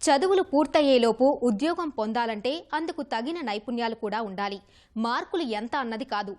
చదువులు పూర్తయ్యేలోపు ఉద్యోగం పొందాలంటే అందుకు తగిన నైపుణ్యాలు కూడా ఉండాలి. మార్కులు ఎంత అన్నది కాదు.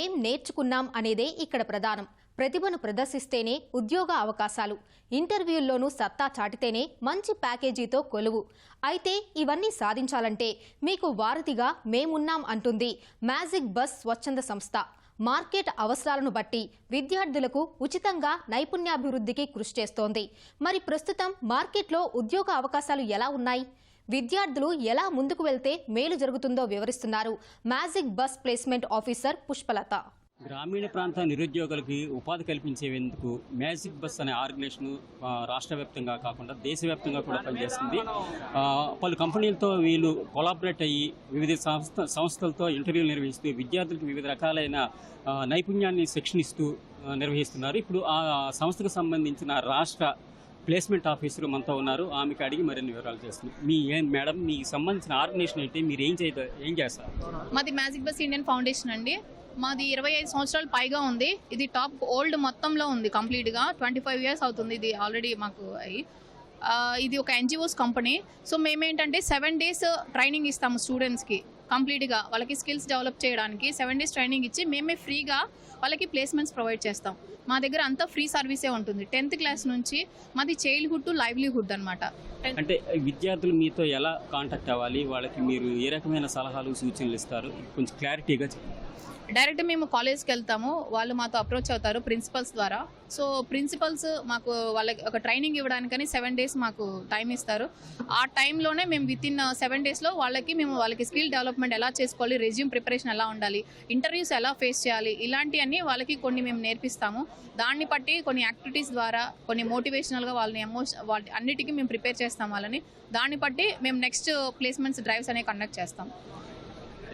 ఏం నేర్చుకున్నాం అనేదే ఇక్కడ ప్రధానం. ప్రతిభను ప్రదర్శిస్తేనే ఉద్యోగ అవకాశాలు. ఇంటర్వ్యూల్లోనూ సత్తా చాటితేనే మంచి ప్యాకేజీతో కొలువు. అయితే ఇవన్నీ సాధించాలంటే మీకు వారధిగా మేమున్నాం అంటుంది మ్యాజిక్ బస్ స్వచ్ఛంద సంస్థ. మార్కెట్ అవసరాలను బట్టి విద్యార్థులకు ఉచితంగా నైపుణ్యాభివృద్ధికి కృషి చేస్తోంది. మరి ప్రస్తుతం మార్కెట్లో ఉద్యోగ అవకాశాలు ఎలా ఉన్నాయి? విద్యార్థులు ఎలా ముందుకు వెళ్తే మేలు జరుగుతుందో వివరిస్తున్నారు. Magic bus placement officer Pushpalatha. గ్రామీణ ప్రాంత నిరుద్యోగులకి ఉపాధి కల్పించేందుకు మ్యాజిక్ బస్ అనే ఆర్గనైజేషన్ రాష్ట్ర వ్యాప్తంగా కాకుండా దేశవ్యాప్తంగా కూడా పనిచేస్తుంది. పలు కంపెనీలతో వీళ్ళు కొలాబరేట్ అయ్యి వివిధ సంస్థ సంస్థలతో ఇంటర్వ్యూలు నిర్వహిస్తూ విద్యార్థులకు వివిధ రకాలైన నైపుణ్యాన్ని శిక్షణ ఇస్తూ నిర్వహిస్తున్నారు. ఇప్పుడు ఆ సంస్థకు సంబంధించిన రాష్ట్ర ప్లేస్మెంట్ ఆఫీసర్ మనతో ఉన్నారు. ఆమెకి అడిగి మరిన్ని వివరాలు చేస్తుంది మీ ఏం మేడం మీకు సంబంధించిన ఆర్గనైజేషన్ ఏంటి? మీరు ఏం చేయ ఏం చేస్తారు? మాది మ్యాజిక్ బస్ ఇండియన్ ఫౌండేషన్ అండి. మాది ఇరవై ఐదు సంవత్సరాలు పైగా ఉంది. ఇది టాప్ ఓల్డ్ మొత్తంలో ఉంది కంప్లీట్గా. ట్వంటీ ఫైవ్ ఇయర్స్ అవుతుంది ఇది ఆల్రెడీ మాకు అయ్యి ఇది ఒక ఎన్జిఓస్ కంపెనీ. సో మేమేంటంటే సెవెన్ డేస్ ట్రైనింగ్ ఇస్తాము స్టూడెంట్స్కి కంప్లీట్గా. వాళ్ళకి స్కిల్స్ డెవలప్ చేయడానికి సెవెన్ డేస్ ట్రైనింగ్ ఇచ్చి మేమే ఫ్రీగా వాళ్ళకి ప్లేస్మెంట్స్ ప్రొవైడ్ చేస్తాం. మా దగ్గర అంతా ఫ్రీ సర్వీసే ఉంటుంది. టెన్త్ క్లాస్ నుంచి మాది చైల్డ్హుడ్ టు లైవ్లీహుడ్ అనమాట అంటే విద్యార్థులు మీతో ఎలా కాంటాక్ట్ అవ్వాలి? వాళ్ళకి మీరు ఏ రకమైన సలహాలు సూచనలు ఇస్తారు? కొంచెం క్లారిటీగా చెప్పండి. డైరెక్ట్ మేము కాలేజ్కి వెళ్తాము. వాళ్ళు మాతో అప్రోచ్ అవుతారు ప్రిన్సిపల్స్ ద్వారా. సో ప్రిన్సిపల్స్ మాకు వాళ్ళకి ఒక ట్రైనింగ్ ఇవ్వడానికని సెవెన్ డేస్ మాకు టైం ఇస్తారు. ఆ టైంలోనే మేము విత్ ఇన్ సెవెన్ డేస్లో వాళ్ళకి మేము వాళ్ళకి స్కిల్ డెవలప్మెంట్ ఎలా చేసుకోవాలి రెజ్యూమ్ ప్రిపరేషన్ ఎలా ఉండాలి ఇంటర్వ్యూస్ ఎలా ఫేస్ చేయాలి ఇలాంటివన్నీ వాళ్ళకి కొన్ని మేము నేర్పిస్తాము. దాన్ని బట్టి కొన్ని యాక్టివిటీస్ ద్వారా కొన్ని మోటివేషనల్గా వాళ్ళని ఎమోషన్ వాటి అన్నిటికీ మేము ప్రిపేర్ చేస్తాం వాళ్ళని. దాన్ని బట్టి మేము నెక్స్ట్ ప్లేస్మెంట్స్ డ్రైవ్స్ అనేవి కండక్ట్ చేస్తాం.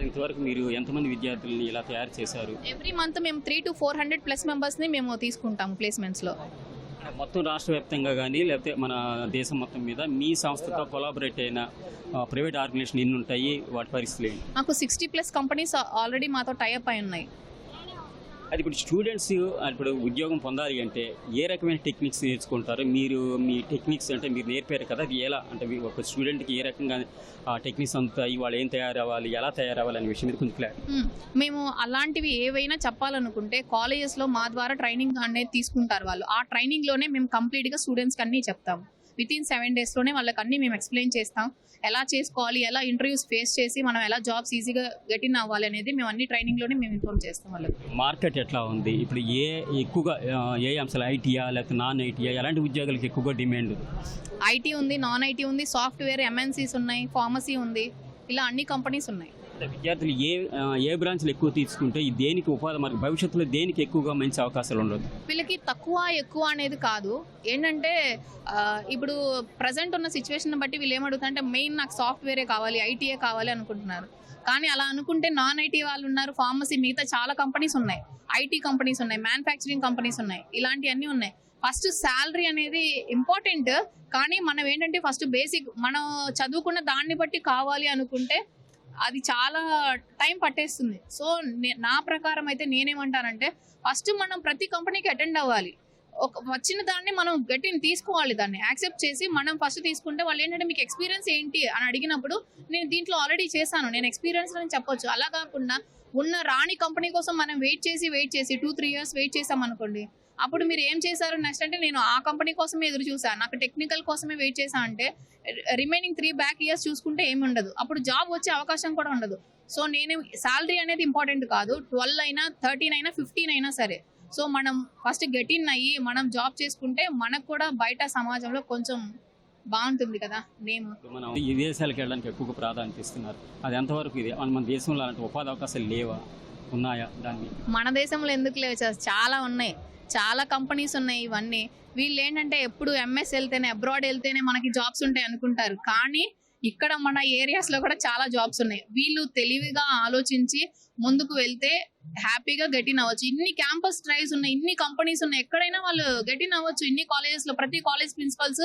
ఇంతవరకు మీరు ఎంతమంది విద్యార్థులని ఇలా తయారు చేశారు? ఎవ్రీ మంత్ మేము three to four hundred plus మెంబర్స్ని మేము తీసుకుంటాము ప్లేస్మెంట్స్లో మొత్తం రాష్ట్ర వ్యాప్తంగా కానీ లేకపోతే మన దేశం మొత్తం మీద మీ సంస్థతో కొలాబరేట్ అయిన ప్రైవేట్ ఆర్గనైజేషన్ ఎన్ని ఉంటాయి వాటి పరిస్థితులు మాకు సిక్స్టీ ప్లస్ కంపెనీస్ ఆల్రెడీ మాతో టైఅప్ అయి ఉన్నాయి. అది ఇప్పుడు స్టూడెంట్స్ ఇప్పుడు ఉద్యోగం పొందాలి అంటే ఏ రకమైన టెక్నిక్స్ నేర్చుకుంటారు? మీరు మీ టెక్నిక్స్ అంటే మీరు నేర్పారు కదా అది ఎలా? అంటే మీ ఒక స్టూడెంట్కి ఏ రకంగా ఆ టెక్నిక్స్ అందుతాయి? వాళ్ళు ఏం తయారవ్వాలి? ఎలా తయారవ్వాలి అనే విషయం మీద కొంచెం క్లారిటీ మేము అలాంటివి ఏవైనా చెప్పాలనుకుంటే కాలేజెస్లో మా ద్వారా ట్రైనింగ్ అనేది తీసుకుంటారు వాళ్ళు. ఆ ట్రైనింగ్లోనే మేము కంప్లీట్గా స్టూడెంట్స్కి అన్నీ చెప్తాం విత్ ఇన్ సెవెన్ డేస్లోనే వాళ్ళకి అన్నీ మేము ఎక్స్ప్లెయిన్ చేస్తాం. ఎలా చేసుకోవాలి ఎలా ఇంటర్వ్యూస్ ఫేస్ చేసి మనం ఎలా జాబ్స్ ఈజీగా గెట్ ఇన్ అవ్వాలి అనేది మేము అన్ని ట్రైనింగ్లోనే మేము ఇన్ఫార్మ్ చేస్తాం వాళ్ళకి. మార్కెట్ ఎట్లా ఉంది? ఇప్పుడు ఏ ఎక్కువగా ఏ అంశాలు ఐటీయా లేకపోతే నాన్ ఐటీయా ఎలాంటి ఉద్యోగాలకు ఎక్కువగా డిమాండ్ ఉంది ఐటీ ఉంది నాన్ ఐటీ ఉంది సాఫ్ట్వేర్ ఎంఎన్సీస్ ఉన్నాయి ఫార్మసీ ఉంది ఇలా అన్ని కంపెనీస్ ఉన్నాయి. విద్యార్థులు ఏ ఏ బ్రాంచ్లు ఎక్కువ తీసుకుంటే ఈ దేనికి ఉపాధి మార్గం భవిష్యత్తులో దేనికి ఎక్కువగా మంచి అవకాశాలు ఉండదు? వీళ్ళకి తక్కువ ఎక్కువ అనేది కాదు. ఏంటంటే ఇప్పుడు ప్రజెంట్ ఉన్న సిచ్యువేషన్ బట్టి వీళ్ళు ఏమడుగుతారంటే మెయిన్ నాకు సాఫ్ట్వేరే కావాలి ఐటీఏ కావాలి అనుకుంటున్నారు. కానీ అలా అనుకుంటే నాన్ ఐటీ వాళ్ళు ఉన్నారు ఫార్మసీ మిగతా చాలా కంపెనీస్ ఉన్నాయి. ఐటీ కంపెనీస్ ఉన్నాయి మ్యానుఫ్యాక్చరింగ్ కంపెనీస్ ఉన్నాయి ఇలాంటివన్నీ ఉన్నాయి. ఫస్ట్ శాలరీ అనేది ఇంపార్టెంట్ కానీ మనం ఏంటంటే ఫస్ట్ బేసిక్ మనం చదువుకున్న దాన్ని బట్టి కావాలి అనుకుంటే అది చాలా టైం పట్టేస్తుంది. సో నే- నా ప్రకారం అయితే నేనేమంటానంటే ఫస్ట్ మనం ప్రతి కంపెనీకి అటెండ్ అవ్వాలి. ఒక వచ్చిన దాన్ని మనం గట్టిని తీసుకోవాలి దాన్ని. యాక్సెప్ట్ చేసి మనం ఫస్ట్ తీసుకుంటే వాళ్ళు ఏంటంటే మీకు ఎక్స్పీరియన్స్ ఏంటి? అని అడిగినప్పుడు నేను దీంట్లో ఆల్రెడీ చేశాను. నేను ఎక్స్పీరియన్స్ అని చెప్పొచ్చు. అలా కాకుండా ఉన్న రాణి కంపెనీ కోసం మనం వెయిట్ చేసి వెయిట్ చేసి టూ త్రీ ఇయర్స్ వెయిట్ చేసాం అనుకోండి అప్పుడు మీరు ఏం చేశారు నెక్స్ట్ అంటే నేను ఆ కంపెనీ కోసమే ఎదురు చూసాను నాకు టెక్నికల్ కోసమే వెయిట్ చేశా అంటే రిమైనింగ్ త్రీ బ్యాక్ ఇయర్స్ చూసుకుంటే ఏమి ఉండదు. అప్పుడు జాబ్ వచ్చే అవకాశం కూడా ఉండదు. సో నేను శాలరీ అనేది ఇంపార్టెంట్ కాదు. ట్వెల్వ్ అయినా థర్టీన్ అయినా ఫిఫ్టీన్ అయినా సరే. సో మనం ఫస్ట్ గెట్ ఇన్ అయ్యి మనం జాబ్ చేసుకుంటే మనకు కూడా బయట సమాజంలో కొంచెం బాగుంటుంది కదా నేమ్ మనం ఈ దేశాలకు వెళ్ళడానికి ఎక్కువగా ప్రాధాన్యత ఇస్తున్నారు. అది ఎంతవరకు ఇది? మన దేశంలో అలాంటి ఉపాధి అవకాశాలు లేవా? ఉన్నాయా దాన్ని? మన దేశంలో ఎందుకు లేవు చాలా ఉన్నాయి. చాలా కంపెనీస్ ఉన్నాయి ఇవన్నీ. వీళ్ళు ఏంటంటే ఎప్పుడు ఎంఎస్ వెళ్తేనే అబ్రాడ్ వెళ్తేనే మనకి జాబ్స్ ఉంటాయి అనుకుంటారు. కానీ ఇక్కడ మన ఏరియాస్లో కూడా చాలా జాబ్స్ ఉన్నాయి. వీళ్ళు తెలివిగా ఆలోచించి ముందుకు వెళ్తే హ్యాపీగా గెటిన్ అవ్వచ్చు. ఇన్ని క్యాంపస్ ట్రైవ్స్ ఉన్నాయి ఇన్ని కంపెనీస్ ఉన్నాయి. ఎక్కడైనా వాళ్ళు గెట్ ఇన్ అవ్వచ్చు. ఇన్ని కాలేజెస్లో ప్రతి కాలేజ్ ప్రిన్సిపల్స్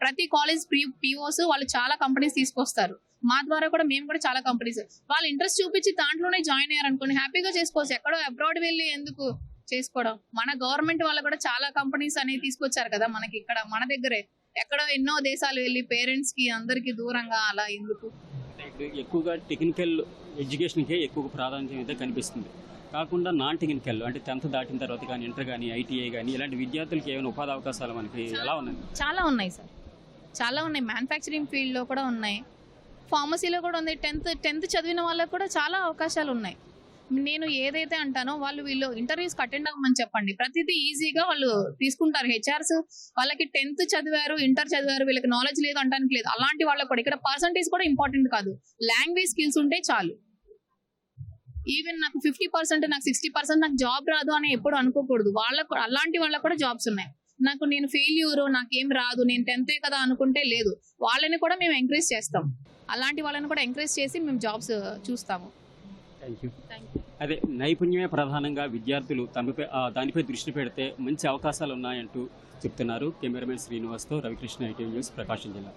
ప్రతి కాలేజ్ ప్రీ పిఓస్ వాళ్ళు చాలా కంపెనీస్ తీసుకొస్తారు. మా ద్వారా కూడా మేము కూడా చాలా కంపెనీస్ వాళ్ళు ఇంట్రెస్ట్ చూపించి దాంట్లోనే జాయిన్ అయ్యారు అనుకోండి హ్యాపీగా చేసుకోవచ్చు. ఎక్కడో అబ్రాడ్ వెళ్ళి ఎందుకు చేసుకోవడం. మన గవర్నమెంట్ వాళ్ళు కూడా చాలా కంపెనీస్ అనేవి తీసుకొచ్చారు కదా మనకి ఇక్కడ మన దగ్గరే. ఎక్కడో ఎన్నో దేశాలు వెళ్ళి పేరెంట్స్కి అందరికి దూరంగా అలా ఎందుకు? ఎక్కువగా టెక్నికల్ ఎడ్యుకేషన్కే ఎక్కువ ప్రాధాన్యత అయితే కనిపిస్తుంది. కాకుండా నాన్ టెక్నికల్ అంటే టెన్త్ దాటిన తర్వాత కానీ ఇంటర్ కానీ ఐటీఐ కానీ ఇలాంటి విద్యార్థులకి ఏమైనా ఉపాధి అవకాశాలు మనకి ఎలా ఉన్నాయి? చాలా ఉన్నాయి సార్. చాలా ఉన్నాయి. మ్యానుఫ్యాక్చరింగ్ ఫీల్డ్లో కూడా ఉన్నాయి. ఫార్మసీలో కూడా ఉంది. టెన్త్ టెన్త్ చదివిన వాళ్ళకి కూడా చాలా అవకాశాలు ఉన్నాయి. నేను ఏదైతే అంటానో వాళ్ళు వీళ్ళు ఇంటర్వ్యూస్కి అటెండ్ అవ్వమని చెప్పండి. ప్రతిదీ ఈజీగా వాళ్ళు తీసుకుంటారు. హెచ్ఆర్స్ వాళ్ళకి టెన్త్ చదివారు ఇంటర్ చదివారు వీళ్ళకి నాలెడ్జ్ లేదు అంటానికి లేదు. అలాంటి వాళ్ళకి కూడా ఇక్కడ పర్సంటేజ్ కూడా ఇంపార్టెంట్ కాదు. లాంగ్వేజ్ స్కిల్స్ ఉంటే చాలు. ఈవెన్ నాకు ఫిఫ్టీ పర్సెంట్ నాకు సిక్స్టీ పర్సెంట్ నాకు జాబ్ రాదు అని ఎప్పుడు అనుకోకూడదు. వాళ్ళకు అలాంటి వాళ్ళకు కూడా జాబ్స్ ఉన్నాయి. నాకు నేను ఫెయిల్యూర్ నాకేం రాదు నేను టెన్తే కదా అనుకుంటే లేదు. వాళ్ళని కూడా మేము ఎంకరేజ్ చేస్తాం. అలాంటి వాళ్ళని కూడా ఎంకరేజ్ చేసి మేము జాబ్స్ చూస్తాము. అదే నైపుణ్యమే ప్రధానంగా విద్యార్థులు తమపై దానిపై దృష్టి పెడితే మంచి అవకాశాలు ఉన్నాయంటూ చెప్తున్నారు కెమెరామెన్ శ్రీనివాస్తో రవికృష్ణ ఐటీ న్యూస్ ప్రకాశం జిల్లా.